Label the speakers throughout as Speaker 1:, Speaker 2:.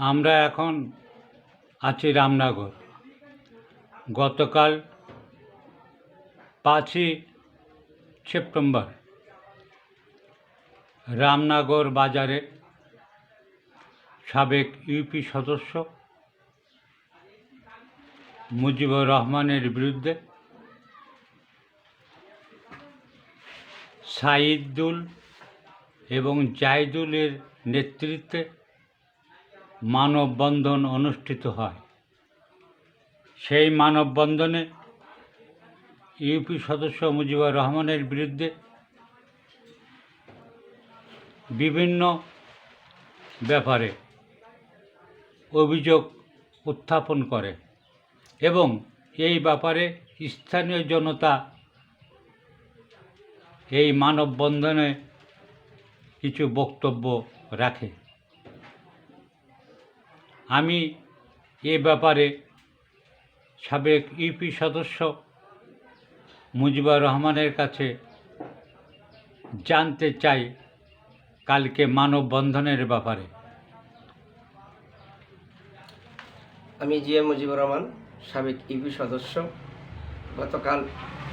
Speaker 1: আমরা এখন আছি রামনগর। গতকাল পাঁচই সেপ্টেম্বর রামনগর বাজারে সাবেক ইউপি সদস্য মুজিবুর রহমানের বিরুদ্ধে সাইদুল এবং জাইদুলের নেতৃত্বে মানববন্ধন অনুষ্ঠিত হয়। সেই মানববন্ধনে ইউপি সদস্য মুজিবুর রহমানের বিরুদ্ধে বিভিন্ন ব্যাপারে অভিযোগ উত্থাপন করে এবং এই ব্যাপারে স্থানীয় জনতা এই মানববন্ধনে কিছু বক্তব্য রাখে। আমি এ ব্যাপারে সাবেক ইউপি সদস্য মুজিবুর রহমানের কাছে জানতে চাই কালকে মানববন্ধনের ব্যাপারে।
Speaker 2: আমি জি এম মুজিবুর রহমান, সাবেক ইউপি সদস্য। গতকাল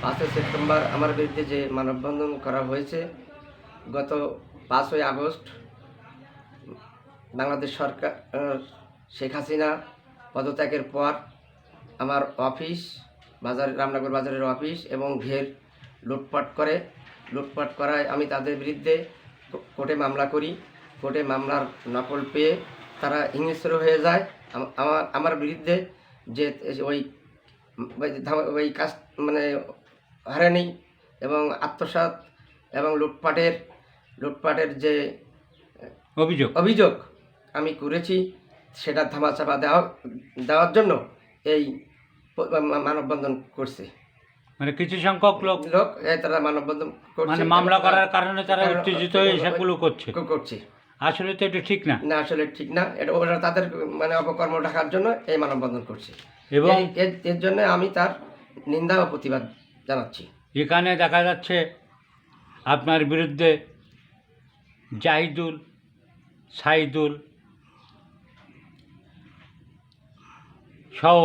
Speaker 2: পাঁচই সেপ্টেম্বর আমার বিরুদ্ধে যে মানববন্ধন করা হয়েছে, গত পাঁচই আগস্ট বাংলাদেশ সরকার শেখ হাসিনা পদত্যাগের পর আমার অফিস বাজার রামনগর বাজারের অফিস এবং ঘের লুটপাট করে। লুটপাট করায় আমি তাদের বিরুদ্ধে কোর্টে মামলা করি। কোর্টে মামলার নকল পেয়ে তারা হিংস্র হয়ে যায়। আমার আমার বিরুদ্ধে যে ওই ওই কাজ মানে হারানি এবং আত্মসাৎ এবং লুটপাটের লুটপাটের যে
Speaker 1: অভিযোগ।
Speaker 2: অভিযোগ আমি করেছি। সেটা ধামাচাপা দেওয়া দেওয়ার জন্য এই মানববন্ধন করছে।
Speaker 1: মানে কিছু সংখ্যক লোক
Speaker 2: লোক তারা মানববন্ধন করছে।
Speaker 1: মানে মামলা করার কারণে তারা উত্তেজিত এসবগুলো করছে।
Speaker 2: করছে।
Speaker 1: আসলে তো এটা ঠিক না।
Speaker 2: না আসলে ঠিক না। এটা ওরা তাদের মানে অপকর্ম ঢাকার জন্য এই মানববন্ধন করছে।
Speaker 1: এবং
Speaker 2: এর জন্য আমি তার নিন্দা ও প্রতিবাদ জানাচ্ছি।
Speaker 1: এখানে দেখা যাচ্ছে আপনার বিরুদ্ধে জাহিদুল সাইদুল সহ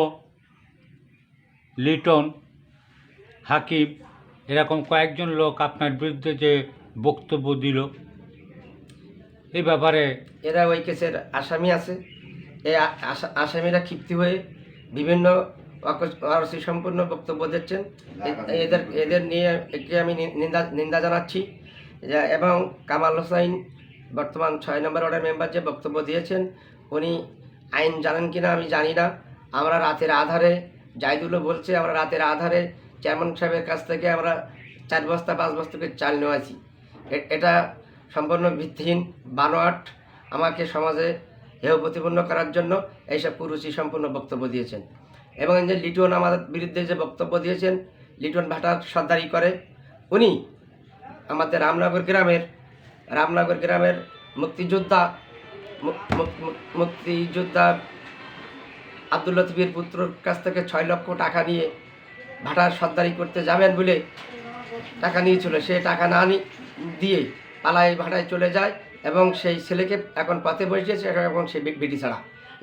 Speaker 1: লিটন, হাকিম, এরকম কয়েকজন লোক আপনার বিরুদ্ধে যে বক্তব্য দিল। এই ব্যাপারে
Speaker 2: এরা ওই কেসের আসামি আছে। এই আসামিরা ক্ষিপ্তি হয়ে বিভিন্ন সম্পূর্ণ বক্তব্য দিচ্ছেন। এদের এদের নিয়ে একে আমি নিন্দা নিন্দা জানাচ্ছি। এবং কামাল হোসাইন বর্তমান ছয় নম্বর ওয়ার্ডের মেম্বার যে বক্তব্য দিয়েছেন, উনি আইন জানেন কিনা আমি জানি না। আমরা রাতের আধারে জাইদুলও বলছে আমরা রাতের আধারে চেয়ারম্যান সাহেবের কাছ থেকে আমরা চার বস্তা, পাঁচ বস্তা করে চাল নেওয়াছি। এটা সম্পূর্ণ ভিত্তিহীন, বানোয়াট, আমাকে সমাজে হেয় প্রতিপন্ন করার জন্য এইসব কুরুচি সম্পূর্ণ বক্তব্য দিয়েছেন। এবং যে লিটন আমাদের বিরুদ্ধে যে বক্তব্য দিয়েছেন, লিটন ভাটার সর্দারি করে, উনি আমাদের রামনগর গ্রামের রামনগর গ্রামের মুক্তিযোদ্ধা মুক্তিযোদ্ধা আব্দুল লতিফের পুত্রর কাছ থেকে ছয় লক্ষ টাকা নিয়ে ভাটার সর্দারি করতে যাবেন বলে টাকা নিয়েছিল। সে টাকা না নি দিয়ে পালায় ভাটায় চলে যায় এবং সেই ছেলেকে এখন পথে বসিয়েছে এবং সে বিটি ছাড়া।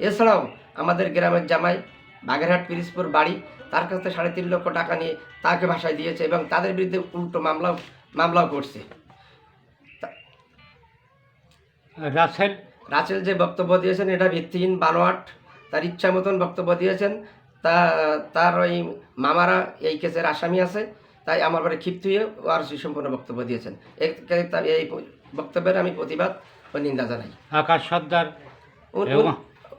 Speaker 2: এছাড়াও আমাদের গ্রামের জামাই বাগেরহাট পিরিসপুর বাড়ি তার কাছ থেকে সাড়ে তিন লক্ষ টাকা নিয়ে তাকে ভাষায় দিয়েছে এবং তাদের বিরুদ্ধে উল্টো মামলাও মামলাও করছে।
Speaker 1: রাসেল?
Speaker 2: রাচেল যে বক্তব্য দিয়েছেন এটা ভিত্তিহীন বানোয়াট। তার ইচ্ছা মতন বক্তব্য দিয়েছেন। তা তার ওই মামারা এই কেসের আসামি আছে তাই আমার বাড়ি ক্ষিপ্ত হয়ে আর সম্পূর্ণ বক্তব্য দিয়েছেন। এই তার এই বক্তব্যের আমি প্রতিবাদ ও নিন্দা জানাই।
Speaker 1: আকাশ সর্দার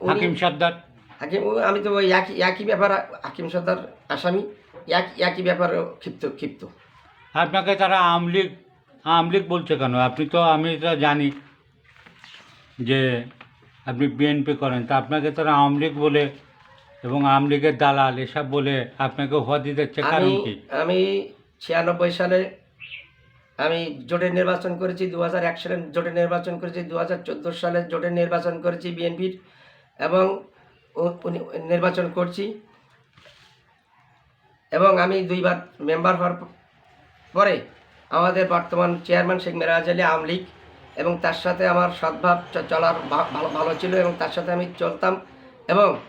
Speaker 1: হাকিম সর্দার।
Speaker 2: হাকিম আমি তো ওই একই একই ব্যাপার হাকিম সর্দার আসামি এক একই ব্যাপারে ক্ষিপ্ত ক্ষিপ্ত।
Speaker 1: আপনাকে তারা আমলিগ আমলিগ বলছে কেন? আপনি তো আমি তো জানি যে আপনি বিএনপি করেন তা আপনাকে তারা আমলিগ বলে এবং আমলিগের দালাল এসব বলে আপনাকে উপাধি দিতে কারণ
Speaker 2: আমি
Speaker 1: কি?
Speaker 2: আমি ছিয়ানব্বই সালে আমি জোটের নির্বাচন করেছি দু হাজার এক সালে জোটের নির্বাচন করেছি দু হাজার চোদ্দ সালে জোটের নির্বাচন করেছি বিএনপির এবং নির্বাচন করছি। এবং আমি দুইবার মেম্বার হওয়ার পরে আমাদের বর্তমান চেয়ারম্যান শেখ মেরাজ আলী আওয়ামী লীগ এবং তার সাথে আমার সদ্ভাব চলার ভালো ভালো ছিল এবং তার সাথে আমি চলতাম এবং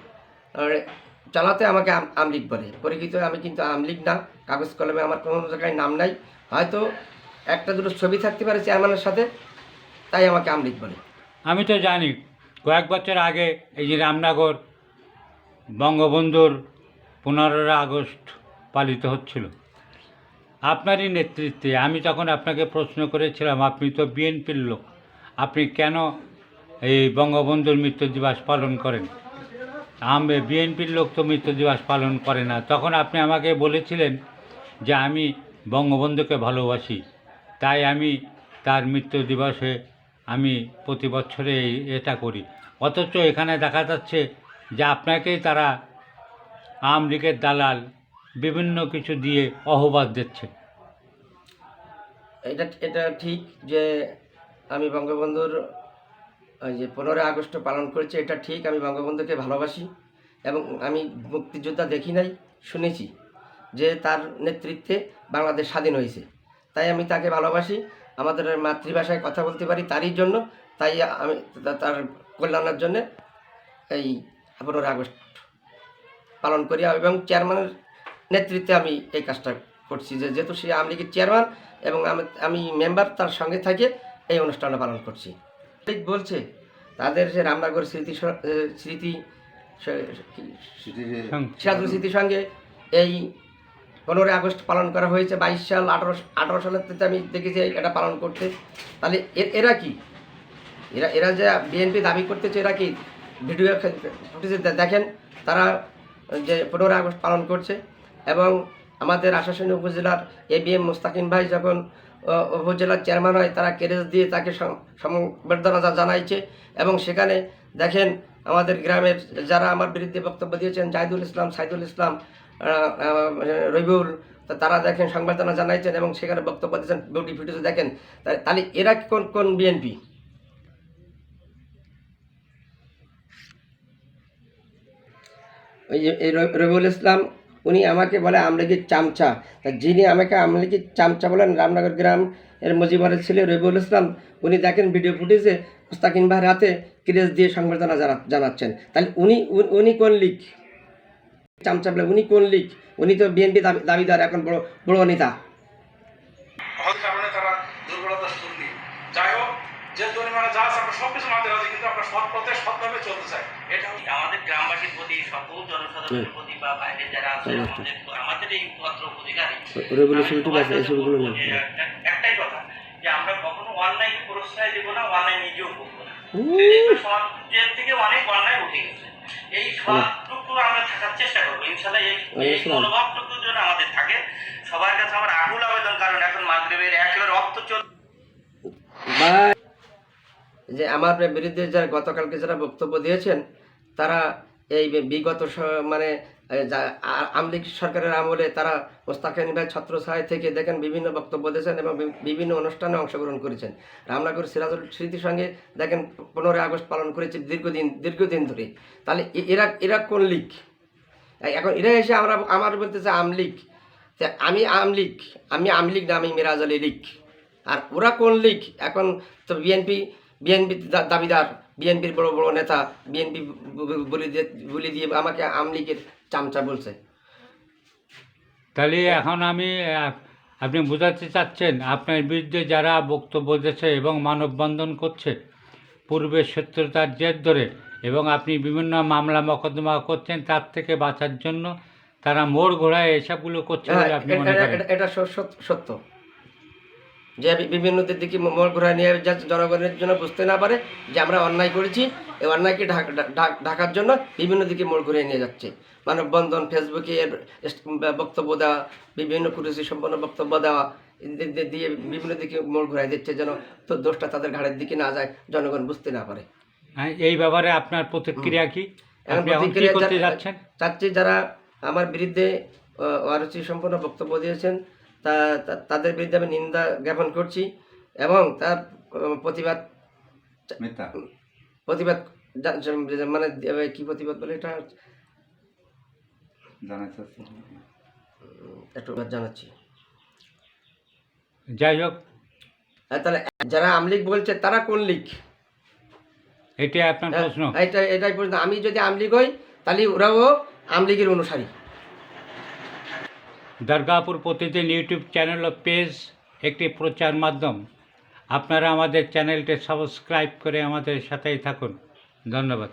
Speaker 2: চালাতে আমাকে আম- আমলিক বলে। পরিচিত আমি কিন্তু আমলিক না, কাগজ কলমে আমার কোনো জায়গায় নাম নাই। হয়তো একটা দুটো ছবি থাকতে পারে চেয়ারম্যানের সাথে, তাই আমাকে আমলিক বলে।
Speaker 1: আমি তো জানি, কয়েক বছর আগে এই যে রামনগর বঙ্গবন্ধুর পনেরোই আগস্ট পালিত হচ্ছিল। আপনারই নেতৃত্বে আমি তখন আপনাকে প্রশ্ন করেছিলাম, আপনি তো বিএনপির লোক, আপনি কেন এই বঙ্গবন্ধুর মৃত্যু দিবস পালন করেন? আমি, বিএনপির লোক তো মৃত্যু দিবস পালন করে না। তখন আপনি আমাকে বলেছিলেন যে আমি বঙ্গবন্ধুকে ভালোবাসি, তাই আমি তার মৃত্যু দিবসে আমি প্রতি বছরে এটা করি। অথচ এখানে দেখা যাচ্ছে যে আপনাকেই তারা আওয়ামী লীগের দালাল বিভিন্ন কিছু দিয়ে অহবাদ দিচ্ছে।
Speaker 2: এটা এটা ঠিক যে আমি বঙ্গবন্ধুর, ওই যে পনেরোই আগস্ট পালন করেছি, এটা ঠিক, আমি বঙ্গবন্ধুকে ভালোবাসি এবং আমি মুক্তিযোদ্ধা দেখি নাই, শুনেছি যে তার নেতৃত্বে বাংলাদেশ স্বাধীন হয়েছে। তাই আমি তাকে ভালোবাসি, আমাদের মাতৃভাষায় কথা বলতে পারি তারই জন্য, তাই আমি তার কল্যাণের জন্য এই পনেরোই আগস্ট পালন করি এবং চেয়ারম্যানের নেতৃত্বে আমি এই কাজটা করছি। যে যেহেতু সে আওয়ামী লীগের চেয়ারম্যান এবং আমি আমি মেম্বার তার সঙ্গে থাকে এই অনুষ্ঠানটা পালন করছি। ঠিক বলছে তাদের যে রামনগর স্মৃতি স্মৃতি স- সিরাজুল স্মৃতির সঙ্গে। এই পনেরোই আগস্ট পালন করা হয়েছে বাইশ সাল আঠারো আঠারো সালের থেকে আমি দেখেছি এটা পালন করতে তাহলে এরা কি? এরা এরা যে বিএনপি দাবি করতেছে এরা কি? ভিডিও ফুটেজে দেখেন তারা যে পনেরোই আগস্ট পালন করছে। এবং আমাদের আশাসনী উপজেলার এ বি এম মোস্তাকিম ভাই যখন উপজেলার চেয়ারম্যান হয়, তারা কেরেজ দিয়ে তাকে সমবেদনা জানাইছে এবং সেখানে দেখেন আমাদের গ্রামের যারা আমার বিরুদ্ধে বক্তব্য দিয়েছেন, জাহিদুল ইসলাম, সাইদুল ইসলাম রবিউল তারা দেখেন সংবর্ধনা জানাইছেন এবং সেখানে বক্তব্য দিয়েছেন বিউটি ফুটেজে দেখেন। তাহলে এরা কোন কোন বিএনপি রবিউল ইসলাম উনি আমাকে বলে আমলিগির চামচা। তা যিনি আমাকে আমলিগির চামচা বলেন, রামনগর গ্রাম এর মজিবরের ছেলে রবিউল ইসলাম, উনি দেখেন ভিডিও ফুটেজে মুস্তাকিম ভাইয়ের হাতে ক্রেস দিয়ে সংবর্ধনা জানা- জানাচ্ছেন। তাহলে উনি, উনি- কোন লিগ? চামচা বলে, উনি কোন লিগ? উনি তো বিএনপি দাবিদার, এখন বড় বড় নেতা
Speaker 3: হয়তো কারণে তারা দুর্বলতা শুনলি যাই হোক যে যা আছে আমরা সবকিছু মানতে রাজি কিন্তু আমরা সৎ পথে সৎভাবে চলতে চাই। এটা
Speaker 4: আমাদের গ্রামবাসীর প্রতি সকল জনসাধারণের প্রতি বা বাইরে যারা আছে আমাদের আমাদের এই পত্র অধিকারী। একটাই কথা যে আমরা কখনো অনলাইন প্রশ্রয় দেবো না অনলাইন নিজেও করব না। সমাজের থেকে অনেক অন্যায় উঠে গেছে। এই সবটুকু আমরা থাকার চেষ্টা করব ইনশাল্লাহ এই এই মনোভাবটুকু যেন আমাদের থাকে। সবার কাছে আমার আকুল আবেদন কারণ এখন মাগরেবের একেবারে রক্ত চল
Speaker 2: যে আমার বিরুদ্ধে যারা গতকালকে যারা বক্তব্য দিয়েছেন তারা এই বিগত মানে এ, যা- আ- আওয়ামী লীগ সরকারের আমলে তারা মোস্তাকিম ভাই ছত্র থেকে দেখেন বিভিন্ন বক্তব্য দিয়েছেন এবং বিভিন্ন অনুষ্ঠানে অংশগ্রহণ করেছেন। রামনগর সিরাজুল স্মৃতির সঙ্গে দেখেন পনেরোই আগস্ট পালন করেছে দীর্ঘদিন দীর্ঘদিন ধরে। তাহলে এরা এরা কোন লীগ? এখন এরা এসে আমরা আমার বলতেছে আমলিগ তা আমি আমলিগ আমি আমলিগ না আমি মিরাজ আলী লীগ। আর ওরা কোন লীগ? এখন তো বিএনপি বিএনপি দাবিদার বিএনপির বড় বড় নেতা বিএনপি বলে দিয়ে বলে দিয়ে আমাকে আমলিগের চামচা বলছে।
Speaker 1: তাহলে এখন আমি আপনি বোঝাতে চাচ্ছেন আপনার বিরুদ্ধে যারা বক্তব্য দিয়েছে এবং মানববন্ধন করছে পূর্বের শত্রুতার জের ধরে এবং আপনি বিভিন্ন মামলা মকদ্দমা করছেন তার থেকে বাঁচার জন্য তারা মোড় ঘোড়ায় এসবগুলো করছে
Speaker 2: হ্যাঁ, এটা- সত্য। যে বিভিন্ন দিকে মোড় ঘোরা নিয়ে যাচ্ছে জনগণের জন্য বুঝতে না পারে যে আমরা অন্যায় করেছি এই অন্যায়কে ঢাক- ঢাক- ঢাকার জন্য বিভিন্ন দিকে মোড় ঘুরিয়ে নিয়ে যাচ্ছে। মানববন্ধন ফেসবুকে এর বক্তব্য দেওয়া বিভিন্ন কুরুচি সম্পন্ন বক্তব্য দেওয়া দিয়ে বিভিন্ন দিকে মোড় ঘুরাই দিচ্ছে যেন তো দোষটা তাদের ঘাড়ের দিকে না যায় জনগণ বুঝতে না পারে।
Speaker 1: হ্যাঁ, এই ব্যাপারে আপনার প্রতিক্রিয়া কি?
Speaker 2: যা- চাচ্ছি যারা আমার বিরুদ্ধে অরুচি সম্পন্ন বক্তব্য দিয়েছেন তা তা- তাদের বিরুদ্ধে আমি নিন্দা জ্ঞাপন করছি এবং তার প্রতিবাদ প্রতিবাদ মানে কি প্রতিবাদ বলে এটা? একটু জানাচ্ছি।
Speaker 1: যাই হোক।
Speaker 2: হ্যাঁ, তাহলে যারা আমলিগ বলছে তারা কোন লিগ?
Speaker 1: এটি আপনার
Speaker 2: হ্যাঁ,
Speaker 1: প্রশ্ন।
Speaker 2: এটা এটাই প্রশ্ন। আমি যদি আমলিগ হই তাহলে ওরাও আমলিগের অনুসারী।
Speaker 1: দুর্গাপুর প্রতিদিন ইউটিউব চ্যানেল ও পেজ একটি প্রচার মাধ্যম। আপনারা আমাদের চ্যানেলটি সাবস্ক্রাইব করে আমাদের সাথেই থাকুন। ধন্যবাদ।